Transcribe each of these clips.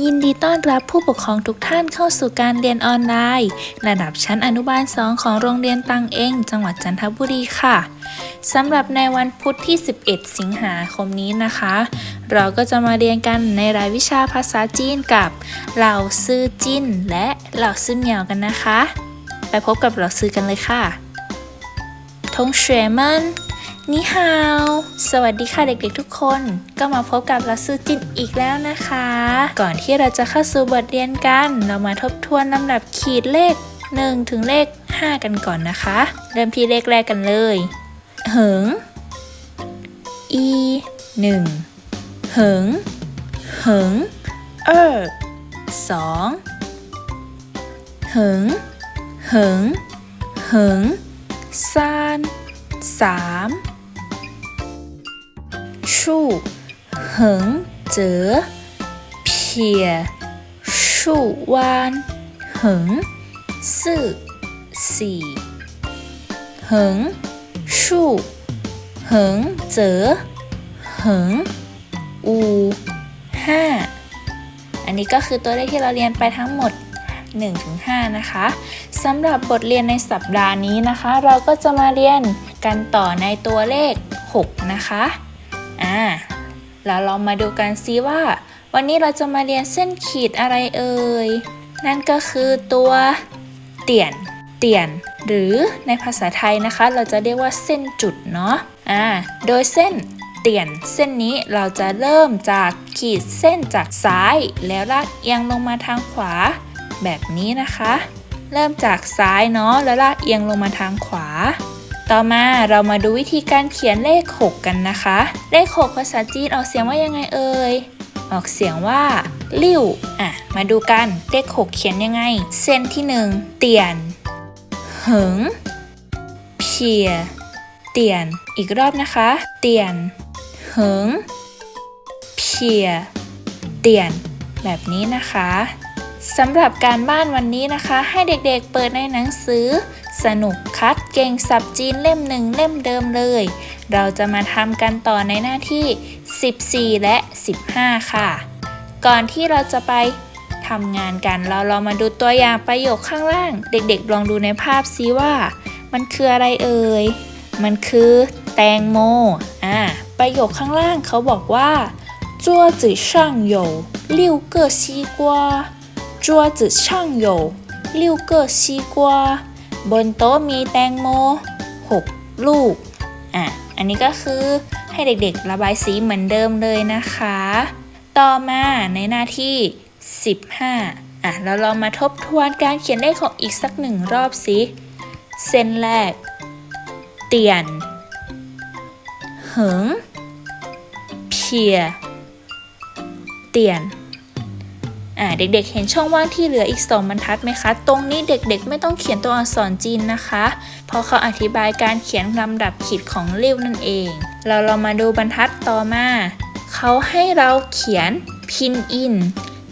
ยินดีต้อนรับผู้ปกครองทุกท่านเข้าสู่การเรียนออนไลน์ ระดับชั้นอนุบาล 2 ของโรงเรียนตังเองจังหวัดจันทบุรีค่ะสำหรับในวันพุธที่ 11 สิงหาคมนี้นะคะ เราก็จะมาเรียนกันในรายวิชาภาษาจีนกับเหล่าซื่อจินและเหล่าซื่อเหมียวกันนะคะ ไปพบกับเหล่าซื่อกันเลยค่ะทงเฉยมั นี่ฮาว สวัสดีค่ะเด็กๆทุกคน ก็มาพบกับเราซื่อจินอีกแล้วนะคะ ก่อนที่เราจะเข้าสู่บทเรียนกัน เรามาทบทวนลำดับขีดเลข 1 ถึงเลข 5 กันก่อนนะคะ เริ่มที่เลขแรกกันเลย เหิง อีหนึ่งเหิง เหิง เออสองเหิง เหิง เหิงซานสาม ชู่เหิงเจ๋อเพียชู่วานเหิงซื่อสี่เหิงชู่เหิงเจ๋อเหิงอูห้าอันนี้ก็คือตัวเลขที่เราเรียนไปทั้งหมด 1-5 นะคะสำหรับบทเรียนในสัปดาห์นี้นะคะ เราก็จะมาเรียนกันต่อในตัวเลข 6 นะคะ อ่าแล้วเรามาดูกันซิว่า วันนี้เราจะมาเรียนเส้นขีดอะไรเอ่ย นั่นก็คือตัวเตี่ยน เตี่ยน หรือในภาษาไทยนะคะ เราจะเรียกว่าเส้นจุดเนาะ อ่า โดยเส้นเตี่ยนเส้นนี้เราจะเริ่มจากขีดเส้นจากซ้าย แล้วลากเอียงลงมาทางขวา แบบนี้นะคะ เริ่มจากซ้ายเนาะแล้วลากเอียงลงมาทางขวา ต่อมาเรามาดูวิธีการเขียนเลข 6 กันนะคะ เลข 6 ภาษาจีนออกเสียงว่ายังไงเอ่ย ออกเสียงว่าลิ่วอะ มาดูกัน เลข 6 เขียนยังไง เส้นที่ 1 เตียนเหิงเพียเตียน อีกรอบนะคะ เตียนเหิงเพียเตียน แบบนี้นะคะสำหรับการบ้านวันนี้นะคะ ให้เด็กๆเปิดในหนังสือ สนุกคัดเก่งสับจีนเล่มหนึ่งเล่มเดิมเลย เราจะมาทำกันต่อในหน้าที่ 14 และ 15 ค่ะ ก่อนที่เราจะไปทำงานกัน เราลองมาดูตัวอย่างประโยคข้างล่าง เด็กๆ ลองดูในภาพซิว่า มันคืออะไรเอ่ย มันคือแตงโมอ่าประโยคข้างล่างเขาบอกว่า桌子上有六个西瓜桌子上有六个西瓜 บนโต๊ะมีแตงโม 6 ลูก อะ อันนี้ก็คือให้เด็กๆ ระบายสีเหมือนเดิมเลยนะคะ ต่อมาในหน้าที่ 15 อะแล้วเรามาทบทวนการเขียนเลขของอีกสักหนึ่งรอบสิ เส้นแรก เตียนเหิงเพีย เตียน อ่าเด็กๆ เห็นช่องว่างที่เหลืออีก 2 บรรทัดไหมคะ ตรงนี้เด็กๆ ไม่ต้องเขียนตัวอักษรจีนนะคะ เพราะเขาอธิบายการเขียนลำดับขีดของริ้วนั่นเอง เราเรามาดูบรรทัดต่อมา เขาให้เราเขียนพินอิน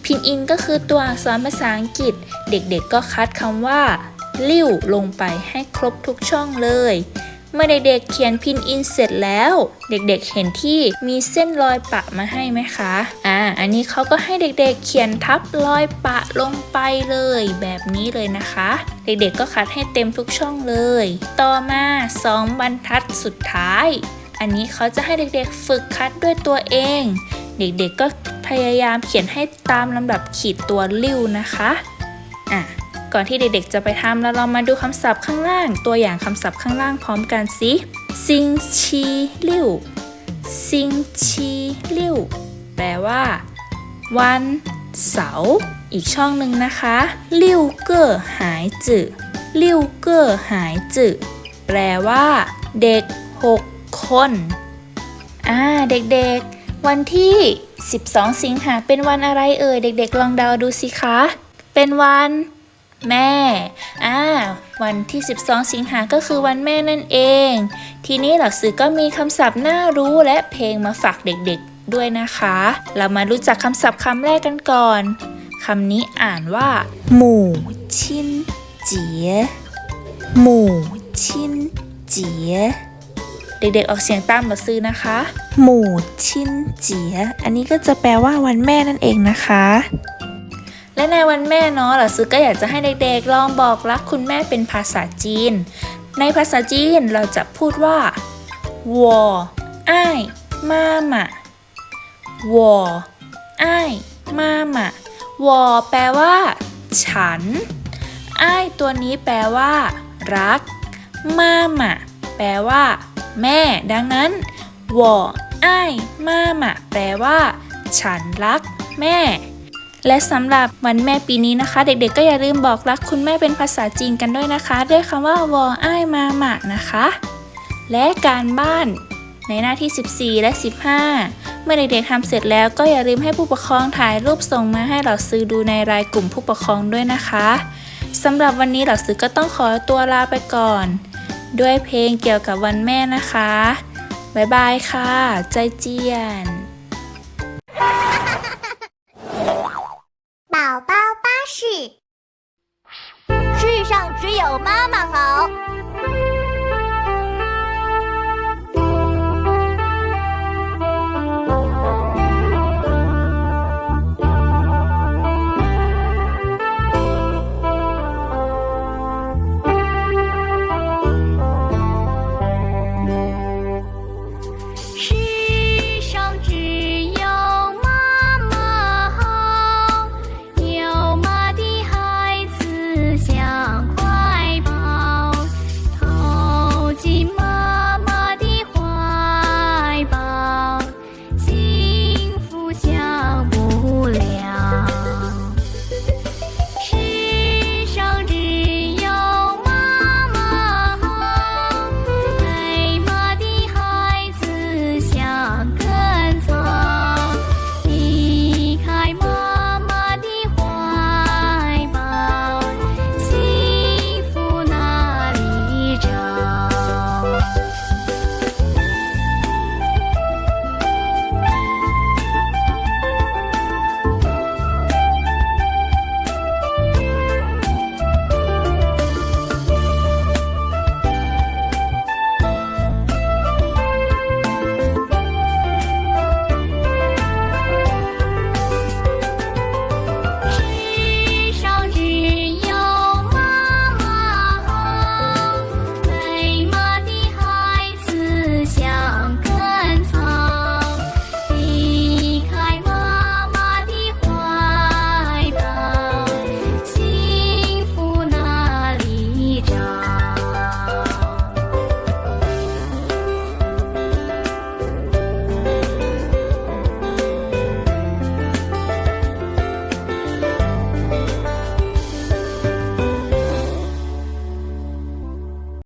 พินอินก็คือตัวอักษรภาษาอังกฤษ เด็กๆ ก็คัดคำว่าริ้วลงไปให้ครบทุกช่องเลย เมื่อเด็กๆเขียนพินอินเสร็จแล้ว เด็กๆเห็นที่มีเส้นรอยปะมาให้ไหมคะอ่าอันนี้เขาก็ให้เด็กๆเขียนทับรอยปะลงไปเลยแบบนี้เลยนะคะ เด็กๆก็คัดให้เต็มทุกช่องเลย ต่อมา 2 บรรทัดสุดท้าย อันนี้เขาจะให้เด็กๆฝึกคัดด้วยตัวเอง เด็กๆก็พยายามเขียนให้ตามลำดับขีดตัวริ้วนะคะอะ ก่อนที่เด็กๆจะไปทำแล้วเรามาดูคำศัพท์ข้างล่าง ตัวอย่างคำศัพท์ข้างล่างพร้อมกันสิซิงชีลิ่วซิงชีลิ่วแปลว่า วันเสาร์อีกช่องหนึ่งนะคะลิ่วเกอหายจื่อลิ่วเกอหายจื่อแปลว่า เด็ก 6 คนอ่าเด็กๆ วันที่ 12 สิงหาเป็นวันอะไรเอ่ยเด็ก ๆ ลองเดาดูสิคะ เป็นวัน แม่อ่าวันที่ 12 สิงหาก็คือวันแม่นั่นเอง ทีนี้หลักสื่อก็มีคำศัพท์น่ารู้และเพลงมาฝากเด็กๆด้วยนะคะ เรามารู้จักคำศัพท์คำแรกกันก่อนคำนี้อ่านว่าหมู่ชินเจียหมู่ชินเจียเด็กๆออกเสียงตามมาซื้อนะคะ หมู่ชินเจียอันนี้ก็จะแปลว่าวันแม่นั่นเองนะคะ และในวันแม่เนาะหลักซื้อก็อยากจะให้เด็กๆลองบอกรักคุณแม่เป็นภาษาจีน ในภาษาจีนเราจะพูดว่า我爱妈妈我爱妈妈我แปลว่า ฉันอ้ายตัวนี้แปลว่า รัก มาม่าแปลว่า แม่ ดังนั้น我爱妈妈แปลว่า ฉันรัก แม่ และสำหรับวันแม่ปีนี้นะคะ เด็กๆ ก็อย่าลืมบอกรักคุณแม่เป็นภาษาจีนกันด้วยนะคะ ด้วยคำว่าวออ้ายมาหมานะคะ และการบ้านในหน้าที่ 14 และ 15 เมื่อเด็กๆทำเสร็จแล้วก็อย่าลืมให้ผู้ปกครองถ่ายรูปส่งมาให้เราซื้อดูในรายกลุ่มผู้ปกครองด้วยนะคะสำหรับวันนี้เราซื้อก็ต้องขอตัวลาไปก่อน ด้วยเพลงเกี่ยวกับวันแม่นะคะ บ๊ายบายค่ะ ใจเจียน 有妈妈好。